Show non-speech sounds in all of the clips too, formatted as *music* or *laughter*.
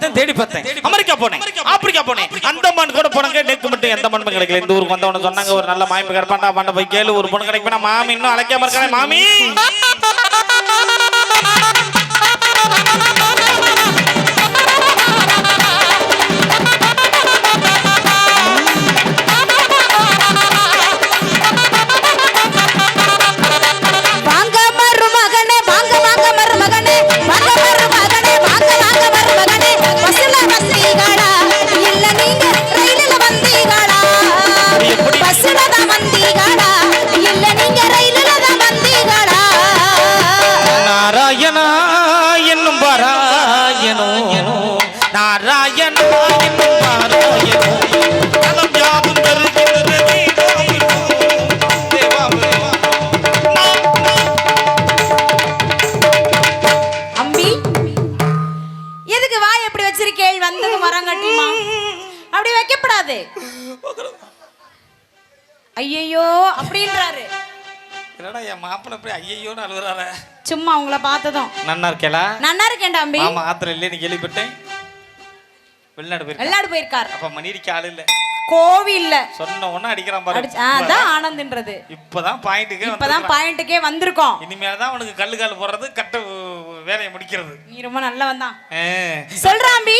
பார்த்தேன் தேடி பார்த்தேன். அமெரிக்கா போனேன். ஆப்பிரிக்கா போனேன். அந்த மண் கூட போனாங்க நெக்கு மட்டும் எந்த மண்ணும் கிடைக்கல. இந்த ஊருக்கு வந்தவன சொன்னாங்க ஒரு நல்ல மாமி கிடப்பாண்டா பண்ண போய் கேளு ஒரு பொண்ணு கிடைப்பா மாமி இன்னும் அழைக்காம இருக்கானே மாமி. கட்டிமா அப்படி வைக்கப்படாது. ஐயையோ அப்படின்றாரு. என்னடா என் மாப்பிள்ளை போய் ஐயோன்னு அழுகுறாரு? சும்மா உங்களை பார்த்ததும். நன்னா இருக்கேளா? நன்னா இருக்கேன்டா அம்பி மாமா ஆத்திரம் இல்லைன்னு கேள்விப்பட்டேன்? வெளிநாடு போயிருக்கேன் வெளிநாடு போயிருக்கார். அப்ப மணிக்கு ஆள் இல்ல. கோவில்ல. சொன்ன உடனே அடிக்கிறான் பாரு. அதான் ஆனந்த்ன்றது. இப்பதான் பாயிண்ட்டுக்கு இப்பதான் பாயிண்ட்டுக்கே வந்திருக்கோம். இனிமேல் தான் அவனுக்கு கல்லு கால் போடுறது கட்ட வேலையை முடிக்கிறது. நீ ரொம்ப நல்லவன் தான் ஆ. சொல்றாம்பி.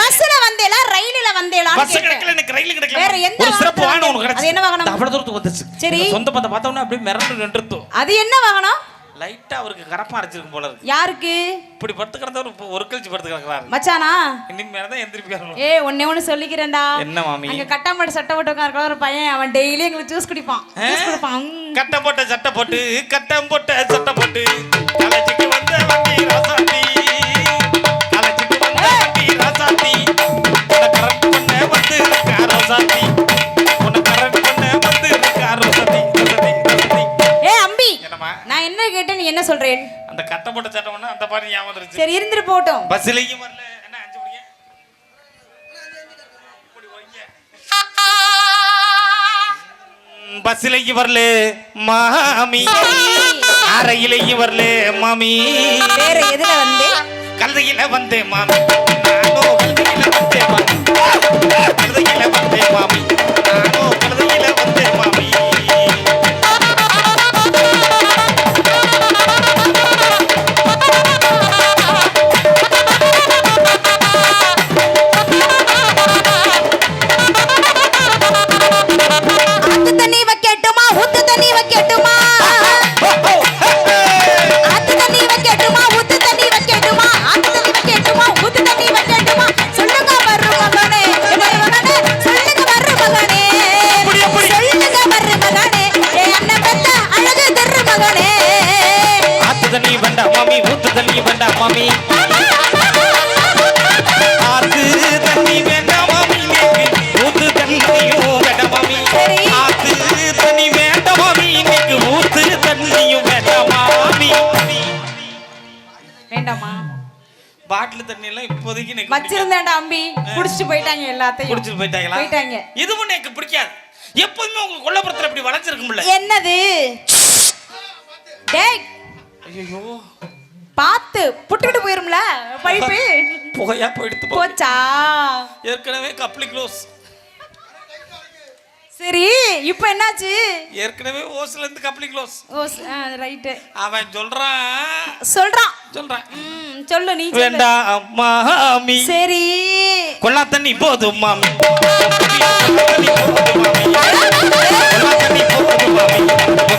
பஸ்ல வந்தேலா ரயில்ல வந்தேலா பஸ் கிடைக்கல எனக்கு ரயில் கிடைக்கல வேற எந்த சிறப்பு வாகனம்? உனக்கு அது என்ன வாகனம்? அவ்வளவு தூரத்துக்கு வந்துச்சு சரி. சொந்த பந்த பார்த்த உடனே அப்படியே மிரண்டு நின்றுத்து அது என்ன வாகனம்? லைட்டா அவருக்கு கரப்பா அரைச்சிருக்கும் போல இருக்கு. யாருக்கு? இப்படி படுத்து கிடந்தவர் ஒரு கழிச்சு படுத்து கிடக்குறாரு. மச்சானா? இனிமேல தான் எந்திரிப்பி வரணும் ஏ ஒன்னே ஒண்ணு சொல்லிக்கிறேன்டா. என்ன மாமி? அங்க கட்டாமட்டு சட்டை போட்டு உட்கார ஒரு பையன் அவன் டெய்லி எங்களுக்கு ஜூஸ் குடிப்பான். ஜூஸ் குடிப்பான். உம். கட்டை போட்ட சட்டை போட்டு கட்டம் போட்ட சட்டை போட்டு. வந்துருச்சு. சரி இருந்துட்டு போகட்டும். பஸ்லயும் வரல. என்ன அஞ்சு மணிக்கு பஸ்லயும் வரல. மாமி. அறையிலையும் வரல மாமி. வேற எதுல வந்து? கழுதையில வந்தேன் மாமி. நானோ கழுதையில வந்தேன் மாமி. கழுதையில வந்தேன் மாமி. நானோ எல்லாம் இப்போதைக்கு எனக்கு. வச்சிருந்தேன்டா அம்பி. குடிச்சிட்டு போயிட்டாங்க எல்லாத்தையும். குடிச்சிட்டு போயிட்டாங்களா? போயிட்டாங்க. இதுவும் எனக்கு பிடிக்காது. எப்போதுமே உங்க கொல்லப்புறத்துல இப்படி வளைச்சிருக்கும்ல என்னது? டேய். ஐயோ பார்த்து புட்டுக்கிட்டு போயிரும்ல பைப்பு? புகையா போயிடுத்து போச்சா? ஏற்கனவே கப்ளி க்ளோஸ் சரி இப்போ என்னாச்சு? ஏற்கனவே ஓஸ்ல இருந்து கப்ளி க்ளோஸ். ஓ ரைட்டு அவன் சொல்றான். சொல்றான். சொல்றான். ம், சொல்லு நீ. வேண்டாம் மாமி சரி. கொல்லா தண்ணி போதும் மாமி. கொல்லா தண்ணி போதும் மாமி.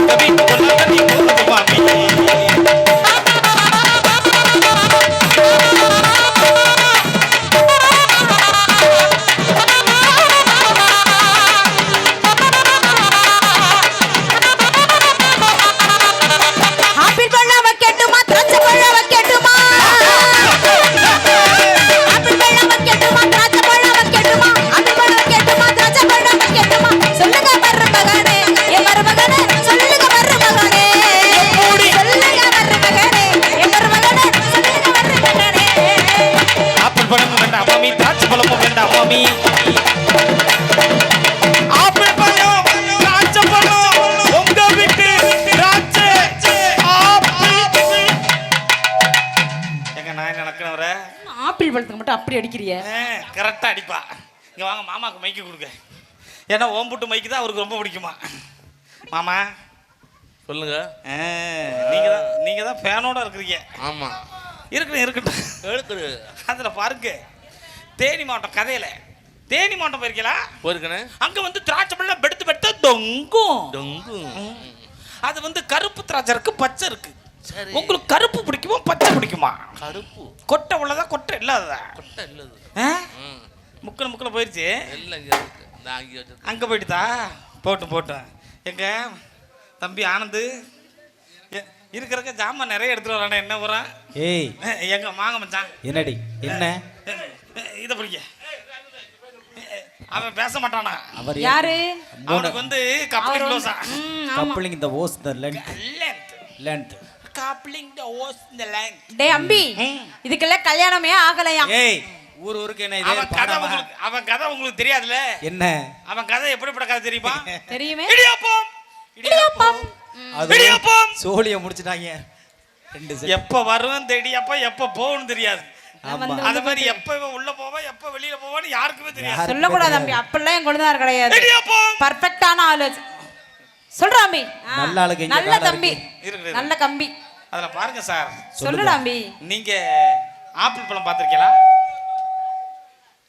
அப்படி அடிக்கிறிய? கரெக்டாக அடிப்பா. இங்கே வாங்க மாமாவுக்கு மைக்கு கொடுங்க. ஏன்னா ஓம்புட்டு மைக்கு தான் அவருக்கு ரொம்ப பிடிக்குமா? மாமா? சொல்லுங்க. நீங்கள் தான் நீங்கள் தான் ஃபேனோட இருக்கிறீங்க. ஆமா. இருக்கட்டும் இருக்கட்டும். எழுக்குது அதில் பாருங்க. தேனி மாவட்டம் கதையில. தேனி மாவட்டம் போயிருக்கீங்களா? போயிருக்கனே. அங்க வந்து திராட்சை பழம் பெடுத்து பெடுத்து தொங்கும். டொங்கு அது வந்து கருப்பு திராட்சை இருக்கு பச்சை இருக்கு. சரி. உங்களுக்கு கருப்பு பிடிக்குமா பச்சை பிடிக்குமா? கருப்பு. கொட்டை உள்ளதா கொட்டை இல்லாததா? கொட்டை இல்லது. முக்கில் முக்கில் இங்கே நான் அங்கே போயிட்டுதா போட்டும் போட்டும் எங்க? தம்பி ஆனந்து. எ- இருக்கிறக்க ஜாமான் நிறைய எடுத்துட்டு வரானே என்ன வரான் ஏய். எங்க வாங்க மச்சான்? என்னடி? என்ன? இதை பிடிக்க. அவன் பேச மாட்டானா? அவர் யாரு? அவனுக்கு வந்து கப்ளிங் ஆமா. Coupling the hose the length length length coupling the hose the line டேய் அம்பி. இதுக்கெல்லாம் கல்யாணமே ஆகலையாம் ஏய் ஊர் ஊருக்கு என்ன இதே அவன் கதை? உங்களுக்கு அவன் கதை உங்களுக்கு தெரியாதுல்ல? என்ன? அவன் கதை எப்படிப்பட்ட கதை தெரியுமா? *laughs* தெரியுமே. இடியாப்பம். இடியாப்பம். இடியாப்பம். சோழிய முடிச்சிட்டாங்க. ரெண்டு செட் எப்ப வருவேன் தெரியாப்ப எப்ப போகணும் தெரியாது. ஆமா. அது மாதிரி எப்ப இவன் உள்ள போவா எப்ப வெளியில போவான்னு யாருக்குமே தெரியாது. யாரு- சொல்லக்கூடாது அம்பி. அப்பெல்லாம் என் கொழுந்தார் கிடையாது. இடியாப்பம். பர்ஃபெக்டான ஆளு. சொல்றா அம்பி. ஆ, நல்ல தம்பி. நல்ல கம்பி. அதுல பாருங்க சார். சொல்லுடா அம்பி நீங்க ஆப்பிள் பழம் பார்த்திருக்கீங்களா?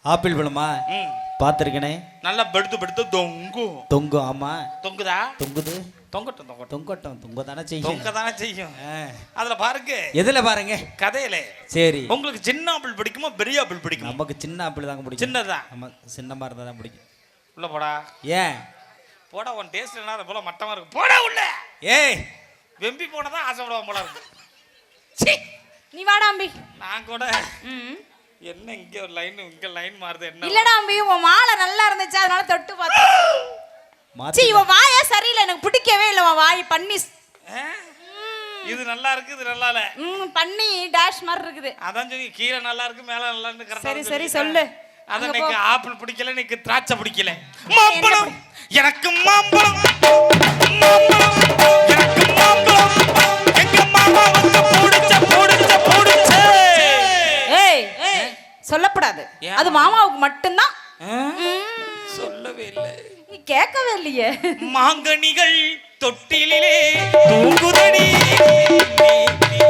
ஆப்பிள் பழமா? ம். பார்த்துருக்கனே. நல்லா படுத்து படுத்து தொங்கும். தொங்கும் ஆமா. தொங்குதா? தொங்குது. தொங்கட்டும் தொங்கட்டும். தொங்கட்டும் தொங்க தானே செய்யும். தொங்க தானே செய்யும். ஆ. அதுல பாருங்க. எதுல பாருங்க? கதையில. சரி. உங்களுக்கு சின்ன ஆப்பிள் பிடிக்குமா பெரிய ஆப்பிள் பிடிக்குமா? நமக்கு சின்ன ஆப்பிள் தாங்க பிடிக்கும். சின்னதுதான் ஆமா சின்னமா இருந்தா தான் பிடிக்கும். உள்ள போடா. ஏன்? போடா உன் டேஸ்ட் என்ன அது போல மட்டமா இருக்கு. போடா உள்ள. ஏய் வெம்பி போனதான் ஆசைப்படுவான் போல இருக்கு சீ, நீ வாடா அம்பி நான் கூட ம். என்ன இங்க ஒரு லைன் இங்க லைன் மாறுது என்ன இல்லடா அம்பி உன் மாலை நல்லா இருந்துச்சு அதனால தொட்டு பார்த்தேன் சீ இவன் வாயா சரியில்லை எனக்கு பிடிக்கவே இல்லை உன் வாய் பண்ணி? இது நல்லா இருக்கு இது நல்லா இல்ல ம் பண்ணி டேஷ் மாதிரி இருக்குது அதான் சொல்லி கீழே நல்லா இருக்கு மேல நல்லா இருக்கு கரெக்டா சரி, சரி, சொல்லு. அங்க எனக்கு. ஆப்பிள் பிடிக்கல எனக்கு திராட்சை பிடிக்கல மாம்பழம் எனக்கு மாம்பழம் மாம்பழம் ஏன்? அது மாமாவுக்கு மட்டும்தான் சொல்லவே இல்லை நீ கேட்கவே இல்லையே மாங்கனிகள் தொட்டிலே தூங்குதடி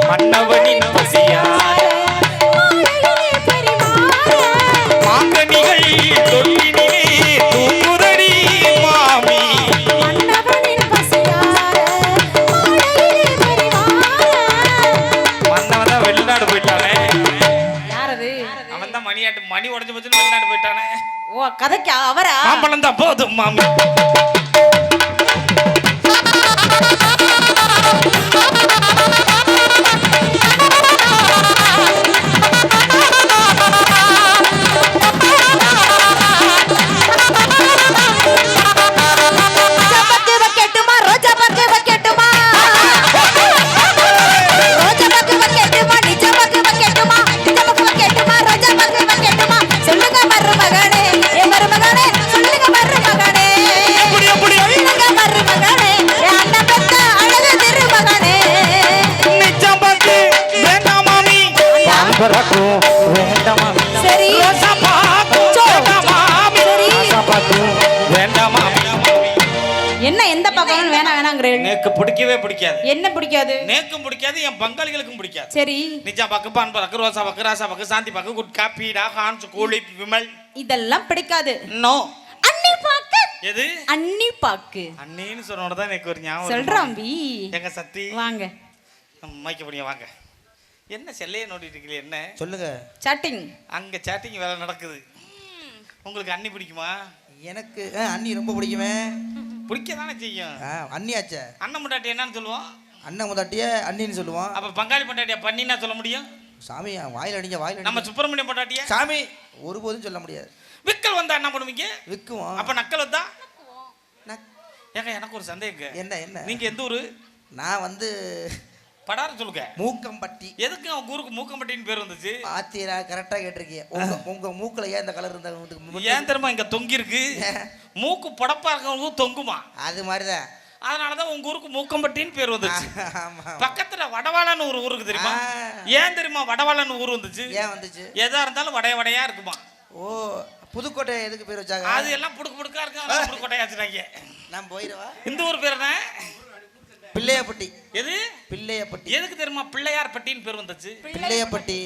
மன்னவனின் பசியார போதும் மாமி. வேண்டாம் சரி வேண்டாம் என்ன எந்த பக்கம் வேணாம் வேணாங்கிறேன் எனக்கு பிடிக்கவே பிடிக்காது. என்ன பிடிக்காது? நேக்கும் பிடிக்காது என் பங்காளிகளுக்கும் பிடிக்காது. சரி. நிஜா பாக்கு பான் பாக்கு ரோசா பாக்கு ராசா பாக்கு சாந்தி பாக்கு குட்கா பீடா ஹான்ஸ் கூலி விமல். இதெல்லாம் பிடிக்காது. நோ. அண்ணி பாக்கு. எது? அண்ணி பாக்கு. அண்ணேன்னு சொன்னோட தான் எனக்கு ஒரு ஞாபகம் வருது. சொல்றாம்பி எங்க சத்தி? வாங்க. மைக்க முடியும் வாங்க. என்ன செல்லையே நோண்டிட்டு இருக்கீங்க என்ன? சொல்லுங்க. சாட்டிங் அங்க சேட்டிங் வேலை நடக்குது. உங்களுக்கு அண்ணி பிடிக்குமா? எனக்கு ஆ, அண்ணி ரொம்ப பிடிக்குமே. பிடிக்க தானே செய்யும். ஆ, அண்ணியாச்சே. அண்ணன் முட்டாட்டி என்னன்னு சொல்லுவோம். அண்ணன் முதாட்டிய அண்ணின்னு சொல்லுவோம். அப்ப பங்காளி பொண்டாட்டியா பண்ணினா சொல்ல முடியும்? சாமி வாயில் அடிங்க வாயில் நம்ம சுப்பிரமணியம் பொண்டாட்டியா? சாமி ஒருபோதும் சொல்ல முடியாது. விக்கல் வந்தா என்ன பண்ணுவீங்க? விற்குவோம் அப்ப நக்கல் வந்தா? ஏங்க எனக்கு ஒரு சந்தேகம் என்ன என்ன? நீங்க எந்த ஊரு? நான் வந்து படார சொல்லுங்க. மூக்கம்பட்டி. எதுக்கு அவங்க ஊருக்கு மூக்கம்பட்டின்னு பேர் வந்துச்சு? ஆத்திரா கரெக்டாக கேட்டிருக்கீங்க. உங்க உங்க மூக்கில் ஏன் இந்த கலர் இருந்தா ஏன் தெரியுமா இங்க தொங்கி இருக்கு *laughs* மூக்கு புடப்பா இருக்கவங்களுக்கும் தொங்குமா? அது மாதிரி தான் அதனாலதான் உங்க ஊருக்கு மூக்கம்பட்டின்னு பேர் வந்துச்சு. *laughs* பக்கத்துல வடவாளன்னு ஒரு ஊருக்கு தெரியுமா. ஏன் தெரியுமா வடவாளன்னு ஊர் வந்துச்சு? ஏன் வந்துச்சு? எதா இருந்தாலும் வடைய வடையா இருக்குமா? ஓ புதுக்கோட்டை எதுக்கு பேர் வச்சாங்க? அது எல்லாம் புடுக்கு புடுக்கா இருக்கு வச்சுட்டாங்க. நான் போயிடவா? இந்த ஊர் பேர் என்ன? பிள்ளையப்பட்டி. எது? பிள்ளையப்பட்டி. எதுக்கு தெரியுமா பிள்ளையார் பட்டின்னு பேர் வந்துச்சு பிள்ளையப்பட்டி?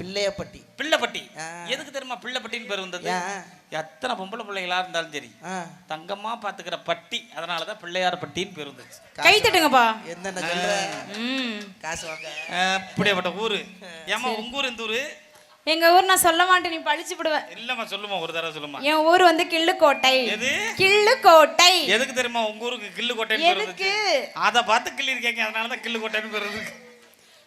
பிள்ளையப்பட்டி. பிள்ளைப்பட்டி. எதுக்கு தெரியுமா பிள்ளைப்பட்டின்னு பேர் வந்தது? எத்தனை பொம்பளை பிள்ளைகளா இருந்தாலும் சரி ஆ. தங்கம்மா பாத்துக்கிற பட்டி அதனாலதான் பிள்ளையார் பட்டின்னு பேர் வந்துச்சு கை தட்டுங்கப்பா. என்னென்ன காசு வாங்க. இப்படியாப்பட்ட ஊரு. ஏமா உங்க ஊர் இந்த ஊரு? எங்க ஊர் நான் சொல்ல மாட்டேன் நீ பழிச்சு விடுவேன் இல்லம்மா சொல்லுமா ஒரு தடவை சொல்லுமா என் ஊர் வந்து கிள்ளுக்கோட்டை. எது? கிள்ளுக்கோட்டை. எதுக்கு தெரியுமா உங்க ஊருக்கு பேர் எதுக்கு? அத பார்த்து கிள்ளி இருக்கீங்க அதனாலதான் கில்லு கோட்டைன்னு பேர் இருக்கு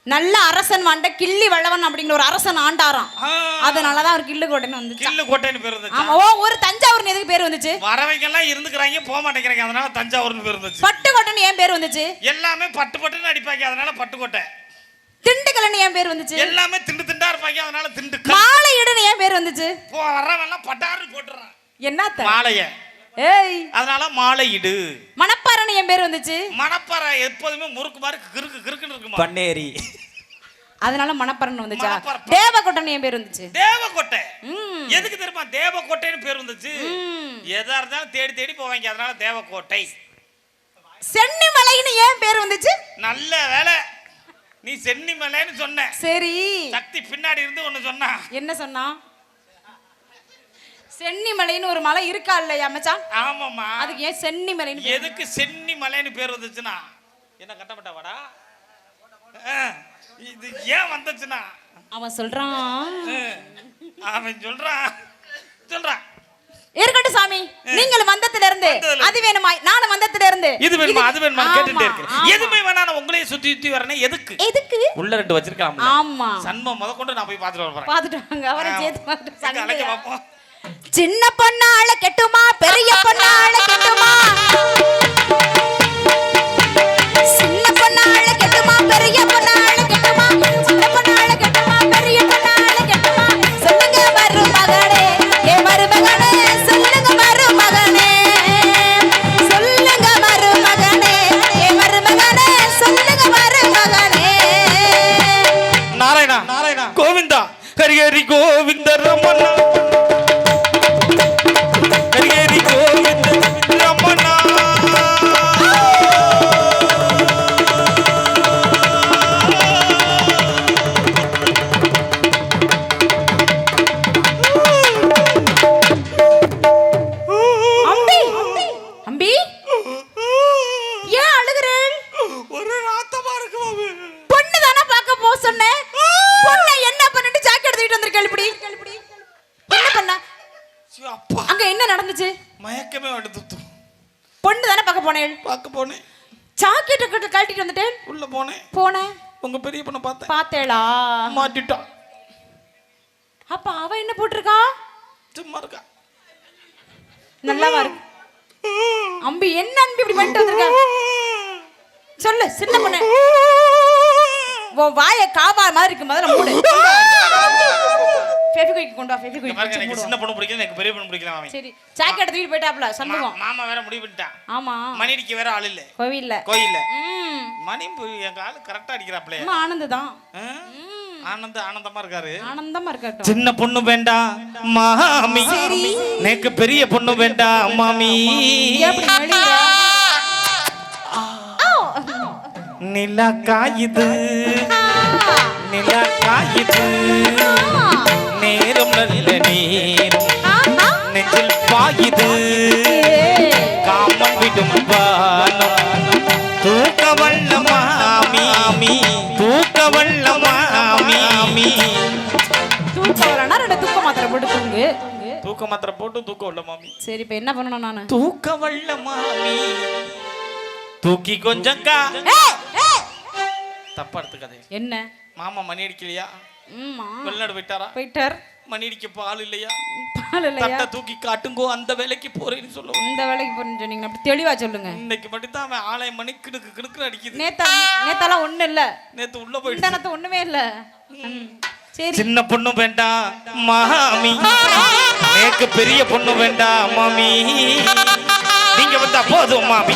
நல்ல அரசன் வாண்ட கிள்ளி வல்லவன் அப்படிங்கிற ஒரு அரசன் ஆண்டாராம். ஆ. அதனாலதான் அவர் கிள்ளுக்கோட்டைன்னு வந்துச்சு. கில்லு கோட்டைன்னு பேர் ஆமா ஓ ஒரு தஞ்சாவூர்னு எதுக்கு பேர் வந்துச்சு? வரவங்க எல்லாம் இருந்துக்கிறாங்க போக மாட்டேங்கிறாங்க அதனால தஞ்சாவூர்னு பேர் வந்துச்சு. பட்டுக்கோட்டைன்னு ஏன் பேர் வந்துச்சு? எல்லாமே பட்டு பட்டுன்னு அடிப்பாங்க அதனால பட்டுக்கோட்டை. திண்டுக்கல்னு ஏன் பேர் வந்துச்சு. எல்லாமே திண்டு திண்டா இருப்பாங்க அதனால திண்டு. மாலையிடுன்னு ஏன் பேர் வந்துச்சு. போ வர்றவன் எல்லாம் பட்டாருன்னு போட்டுறான். என்னத்த? மாலைய. ஏய். அதனால மாலையிடு. மணப்பாறைன்னு ஏன் பேர் வந்துச்சு. மணப்பாறை எப்போதுமே முறுக்கு மாதிரி கிறுக்கு கிறுக்குன்னு இருக்குமா? பண்ணேரி. அதனால மணப்பாறைன்னு வந்துச்சா. தேவக்கோட்டைன்னு ஏன் பேர் வந்துச்சு. தேவக்கோட்டை ம். எதுக்கு தெரியுமா? தேவக்கோட்டைன்னு பேர் வந்துச்சு. ம். எதா இருந்தாலும் தேடி தேடி போவாங்க அதனால தேவக்கோட்டை சென்னிமலைன்னு ஏன் பேர் வந்துச்சு. நல்ல வேலை. நீ சென்னி மலைன்னு சொன்ன. சரி. சக்தி பின்னாடி இருந்து ஒண்ணு சொன்னா. என்ன சொன்னா? சென்னிமலைன்னு ஒரு மலை இருக்கா இல்லையா மச்சான்? ஆமாம்மா. அதுக்கு ஏன் சென்னிமலைன்னு? எதுக்கு சென்னி மலைன்னு பேர் வந்துச்சுன்னா? என்ன கட்டப்பட்ட வாடா? இது ஏன் வந்துச்சுன்னா? அவன் சொல்றான். அவன் சொல்றான். சொல்றான். இருக்கட்டும் சாமி. நீங்கள் வந்தத்துல இருந்து அது வேணுமா நானும் வந்தத்துல இருந்து இது வேணுமா? அது வேணுமா? கேட்டுட்டே இருக்கேன். ஆமா. எதுவுமே வேணா நான் உங்களையே சுத்தி சுத்தி வரேன். எதுக்கு? எதுக்கு? உள்ள ரெண்டு வச்சிருக்கலாம் ஆமா. சண்மம் முத கொண்டு நான் போய் பார்த்துட்டு வர போறேன் பாத்துட்டு வாங்க. அவரை சேர்த்து பாத்துட்டு சின்ன பொண்ணால கெட்டுமா அப்பா. அங்க என்ன நடந்துச்சு? மயக்கமே எடுத்து பொண்ணு தானே பார்க்க போனேன். பார்க்க போனேன். ஜாக்கெட் கழட்டிட்டு வந்துட்டேன். உள்ள போனேன். போனேன். உங்க பெரிய பொண்ணை பார்த்தேன். பார்த்தேளா? மாட்டிட்டான் அப்ப அவ என்ன போட்டிருக்கா? சும்மா இருக்கா. நல்லாவா இருக்கு அம்பி என்ன அன்பி இப்படி பண்ணிட்டு வந்திருக்க? சொல்லு சின்ன பொண்ணு. உன் வாய காவா மாதிரி இருக்கு முதல்ல மூடு. கொண்டு வா ஃபெவிக்விக் பாருங்க எனக்கு. சின்ன பொண்ணு பிடிக்கும் எனக்கு பெரிய பொண்ணு பிடிக்கலாம் அவன் சரி ஜாக்கெட் தூக்கிட்டு போயிட்டாப்ல சண்முகம் மாமா வேற முடிவு பண்ணிட்டான் ஆமா. மணிடிக்கு வேற ஆள் இல்ல. கோவில்ல. கோயில்ல. மணி எங்க ஆளு கரெக்டா அடிக்கிறாப்ல. ஆனந்து தான். ஆனந்த ஆனந்தமா இருக்காரு. ஆனந்தமா இருக்கட்டும். சின்ன பொண்ணு வேண்டாம் மாமி. நேக்கு பெரிய பொண்ணு வேண்டாம் மாமி? நிலா காயுது. நிலா காயுது. தூக்க மாத்திரை போட்டு தூக்க வல்ல மாமி. சரி இப்ப என்ன பண்ணணும் நானு? தூக்க வல்ல மாமி. தூக்கி கொஞ்சம் கா. தப்பா எடுத்துக்காதே என்ன? மாமா மணி அடிக்கலையா. வெளிநாடு போயிட்டாரா? போயிட்டார். மணி அடிக்க பால் இல்லையா? பால் இல்லையா? தட்டை தூக்கி காட்டுங்கோ அந்த வேலைக்கு போறேன்னு சொல்லுவோம் இந்த வேலைக்கு போறேன்னு சொன்னீங்க அப்படி தெளிவா சொல்லுங்க. இன்னைக்கு மட்டும் தான் அவன் ஆலயம் மணி கிடுக்கு கிடுக்கு அடிக்குது. நேத்தா நேத்தாலாம் ஒண்ணு இல்ல. நேத்து உள்ள போயிட்டு ஒண்ணுமே இல்ல. சின்ன பொண்ணு வேண்டாம் மாமி. எனக்கு பெரிய பொண்ணு வேண்டாம் மாமி. நீங்க வந்தா போதும் மாமி.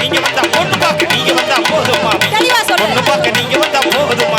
நீங்க வந்தா பொண்ணு பார்க்க நீங்க வந்தா போதும் மாமி. பொண்ணு பார்க்க நீங்க வந்தா போதும்